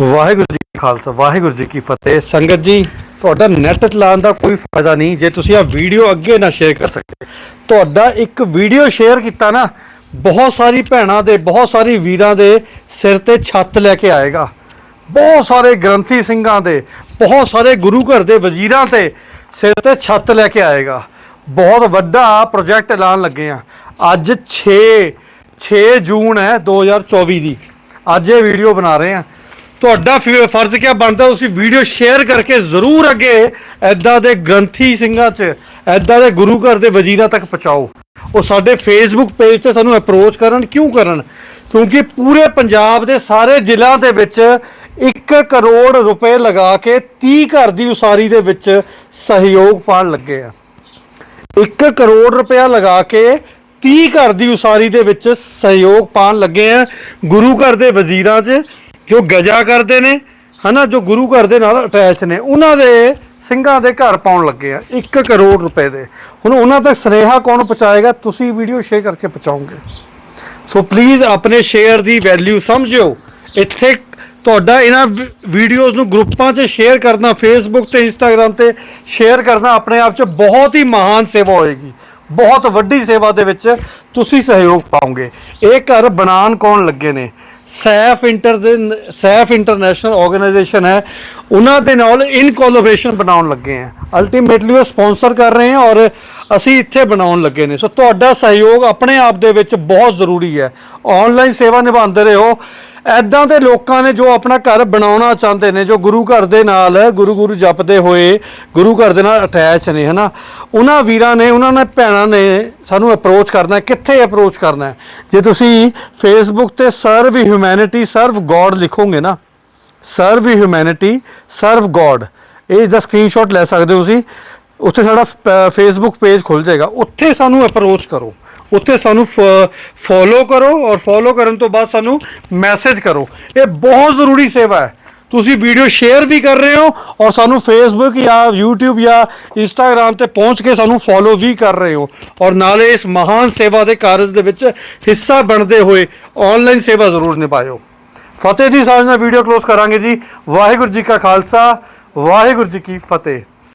ਵਾਹਿਗੁਰੂ ਜੀ ਕਾ ਖਾਲਸਾ, ਵਾਹਿਗੁਰੂ ਜੀ ਕੀ ਫਤਿਹ। ਸੰਗਤ ਜੀ, ਤੁਹਾਡਾ ਨੈਟ ਚਲਾਉਣ ਦਾ ਕੋਈ ਫਾਇਦਾ ਨਹੀਂ, ਜੇ ਤੁਸੀਂ ਆ ਵੀਡੀਓ ਅੱਗੇ ਨਾ ਸ਼ੇਅਰ ਕਰ ਸਕਦੇ। ਤੁਹਾਡਾ ਇੱਕ ਵੀਡੀਓ ਸ਼ੇਅਰ ਕੀਤਾ ਨਾ, ਬਹੁਤ ਸਾਰੀ ਭੈਣਾਂ ਦੇ, ਬਹੁਤ ਸਾਰੀ ਵੀਰਾਂ ਦੇ ਸਿਰ ਤੇ ਛੱਤ ਲੈ ਕੇ ਆਏਗਾ। ਬਹੁਤ ਸਾਰੇ ਗ੍ਰੰਥੀ ਸਿੰਘਾਂ ਦੇ, ਬਹੁਤ ਸਾਰੇ ਗੁਰੂ ਘਰ ਦੇ ਵਜ਼ੀਰਾਂ ਤੇ ਸਿਰ ਤੇ ਛੱਤ ਲੈ ਕੇ ਆਏਗਾ। ਬਹੁਤ ਵੱਡਾ ਪ੍ਰੋਜੈਕਟ ਐਲਾਨ ਲੱਗੇ ਆ। ਅੱਜ 6 6 ਜੂਨ ਹੈ 2024 ਦੀ। ਅੱਜ ਇਹ ਵੀਡੀਓ ਬਣਾ ਰਹੇ ਆ। ਤੁਹਾਡਾ ਫਿ ਫਰਜ਼ ਕਿਆ ਬਣਦਾ, ਤੁਸੀਂ ਵੀਡੀਓ ਸ਼ੇਅਰ ਕਰਕੇ ਜ਼ਰੂਰ ਅੱਗੇ ਐਦਾਂ ਦੇ ਗ੍ਰੰਥੀ ਸਿੰਘਾਂ 'ਚ ਐਦਾਂ ਦੇ ਗੁਰੂ ਘਰ ਦੇ ਵਜ਼ੀਰਾਂ ਤੱਕ ਪਹੁੰਚਾਓ। ਉਹ ਸਾਡੇ ਫੇਸਬੁੱਕ ਪੇਜ ਤੇ ਸਾਨੂੰ ਅਪਰੋਚ ਕਰਨ, ਕਿਉਂ ਕਰਨ? ਕਿਉਂਕਿ ਪੂਰੇ ਪੰਜਾਬ ਦੇ ਸਾਰੇ ਜ਼ਿਲ੍ਹਿਆਂ ਦੇ ਵਿੱਚ 1 ਕਰੋੜ ਰੁਪਏ ਲਗਾ ਕੇ 30 ਘਰ ਦੀ ਉਸਾਰੀ ਦੇ ਵਿੱਚ ਸਹਿਯੋਗ ਪਾਉਣ ਲੱਗੇ ਆ। 1 ਕਰੋੜ ਰੁਪਇਆ ਲਗਾ ਕੇ 30 ਘਰ ਦੀ ਉਸਾਰੀ ਦੇ ਵਿੱਚ ਸਹਿਯੋਗ ਪਾਉਣ ਲੱਗੇ ਆ ਗੁਰੂ ਘਰ ਦੇ ਵਜ਼ੀਰਾਂ 'ਚ ਜੋ ਗਜਾ ਕਰਦੇ ਨੇ, ਹਨਾ, ਜੋ ਗੁਰੂ ਘਰ ਦੇ ਨਾਲ ਅਟੈਚ ਨੇ, ਉਹਨਾਂ ਦੇ ਸਿੰਘਾਂ ਦੇ ਘਰ ਪਾਉਣ ਲੱਗੇ ਆ 1 ਕਰੋੜ ਰੁਪਏ ਦੇ। ਹੁਣ ਉਹਨਾਂ ਤੱਕ ਸੁਨੇਹਾ ਕੌਣ ਪਹੁੰਚਾਏਗਾ, ਤੁਸੀਂ ਵੀਡੀਓ ਸ਼ੇਅਰ ਕਰਕੇ ਪਹੁੰਚਾਓਗੇ। ਸੋ ਪਲੀਜ਼ ਆਪਣੇ ਸ਼ੇਅਰ ਦੀ ਵੈਲਿਊ ਸਮਝਿਓ। ਇੱਥੇ ਤੁਹਾਡਾ ਇਹਨਾਂ ਵੀਡੀਓਜ਼ ਨੂੰ ਗਰੁੱਪਾਂ 'ਚ ਸ਼ੇਅਰ ਕਰਨਾ ਫੇਸਬੁੱਕ ਤੇ ਇੰਸਟਾਗ੍ਰam ਤੇ ਸ਼ੇਅਰ ਕਰਨਾ, ਆਪਣੇ ਆਪ 'ਚ ਬਹੁਤ ਹੀ ਮਹਾਨ ਸੇਵਾ ਹੋਏਗੀ। ਬਹੁਤ ਵੱਡੀ ਸੇਵਾ ਦੇ ਵਿੱਚ ਤੁਸੀਂ ਸਹਿਯੋਗ ਪਾਓਗੇ। ਇਹ ਘਰ ਬਣਾਉਣ ਕੌਣ ਲੱਗੇ ਨੇ? ਸੈਫ ਇੰਟਰ ਦੇ ਸੈਫ ਇੰਟਰਨੈਸ਼ਨਲ ਆਰਗੇਨਾਈਜੇਸ਼ਨ ਹੈ। ਉਹਨਾਂ ਦੇ ਨਾਲ ਇਨ ਕੋਲੈਬੋਰੇਸ਼ਨ ਬਣਾਉਣ ਲੱਗੇ ਆ। ਅਲਟੀਮੇਟਲੀ ਉਹ ਸਪਾਂਸਰ ਕਰ ਰਹੇ ਆ ਔਰ ਅਸੀਂ ਇੱਥੇ ਬਣਾਉਣ ਲੱਗੇ ਨੇ। ਸੋ ਤੁਹਾਡਾ ਸਹਿਯੋਗ ਆਪਣੇ ਆਪ ਦੇ ਵਿੱਚ ਬਹੁਤ ਜ਼ਰੂਰੀ ਹੈ। ਆਨਲਾਈਨ ਸੇਵਾ ਨਿਭਾਉਂਦੇ ਰਹੋ। ਐਦਾਂ ਦੇ ਲੋਕਾਂ ਨੇ ਜੋ ਆਪਣਾ ਘਰ ਬਣਾਉਣਾ ਚਾਹੁੰਦੇ ਨੇ, ਜੋ ਗੁਰੂ ਘਰ ਦੇ ਨਾਲ ਗੁਰੂ ਗੁਰੂ ਜਪਦੇ ਹੋਏ ਗੁਰੂ ਘਰ ਦੇ ਨਾਲ ਅਟੈਚ ਨੇ, ਹਨਾ? ਉਹਨਾਂ ਵੀਰਾਂ ਨੇ, ਉਹਨਾਂ ਨੇ ਭੈਣਾਂ ਨੇ ਸਾਨੂੰ ਅਪਰੋਚ ਕਰਨਾ ਕਿੱਥੇ ਅਪਰੋਚ ਕਰਨਾ ਜੇ ਤੁਸੀਂ ਫੇਸਬੁੱਕ ਤੇ ਸਰਵ ਹਿਊਮੈਨਿਟੀ ਸਰਵ ਗੋਡ ਲਿਖੋਗੇ ਨਾ ਸਰਵ ਹਿਊਮੈਨਿਟੀ ਸਰਵ ਗੋਡ ਇਹ ਦਾ ਸਕਰੀਨਸ਼ਾਟ ਲੈ ਸਕਦੇ ਹੋ ਤੁਸੀਂ। ਉੱਥੇ ਸਾਡਾ ਫੇਸਬੁੱਕ ਪੇਜ ਖੁੱਲ ਜਾਏਗਾ। ਉੱਥੇ ਸਾਨੂੰ ਅਪਰੋਚ ਕਰੋ। ਉੱਥੇ ਸਾਨੂੰ ਫੋਲੋ ਕਰੋ ਔਰ ਫੋਲੋ ਕਰਨ ਤੋਂ ਬਾਅਦ ਸਾਨੂੰ ਮੈਸੇਜ ਕਰੋ। ਇਹ ਬਹੁਤ ਜ਼ਰੂਰੀ ਸੇਵਾ ਹੈ। ਤੁਸੀਂ ਵੀਡੀਓ ਸ਼ੇਅਰ ਵੀ ਕਰ ਰਹੇ ਹੋ ਔਰ ਸਾਨੂੰ ਫੇਸਬੁੱਕ ਜਾਂ YouTube ਜਾਂ Instagram ਤੇ ਪਹੁੰਚ ਕੇ ਸਾਨੂੰ ਫੋਲੋ ਵੀ ਕਰ ਰਹੇ ਹੋ। ਔਰ ਨਾਲੇ ਇਸ ਮਹਾਨ ਸੇਵਾ ਦੇ ਕਾਰਜ ਦੇ ਵਿੱਚ ਹਿੱਸਾ ਬਣਦੇ ਹੋਏ ਆਨਲਾਈਨ ਸੇਵਾ ਜ਼ਰੂਰ ਨਿਭਾਇਓ। ਫਤਿਹ ਦੀ ਸਾਂਝ ਨਾਲ ਵੀਡੀਓ ਕਲੋਜ਼ ਕਰਾਂਗੇ ਜੀ। ਵਾਹਿਗੁਰੂ ਜੀ ਕਾ ਖਾਲਸਾ, ਵਾਹਿਗੁਰੂ ਜੀ ਕੀ ਫਤਿਹ।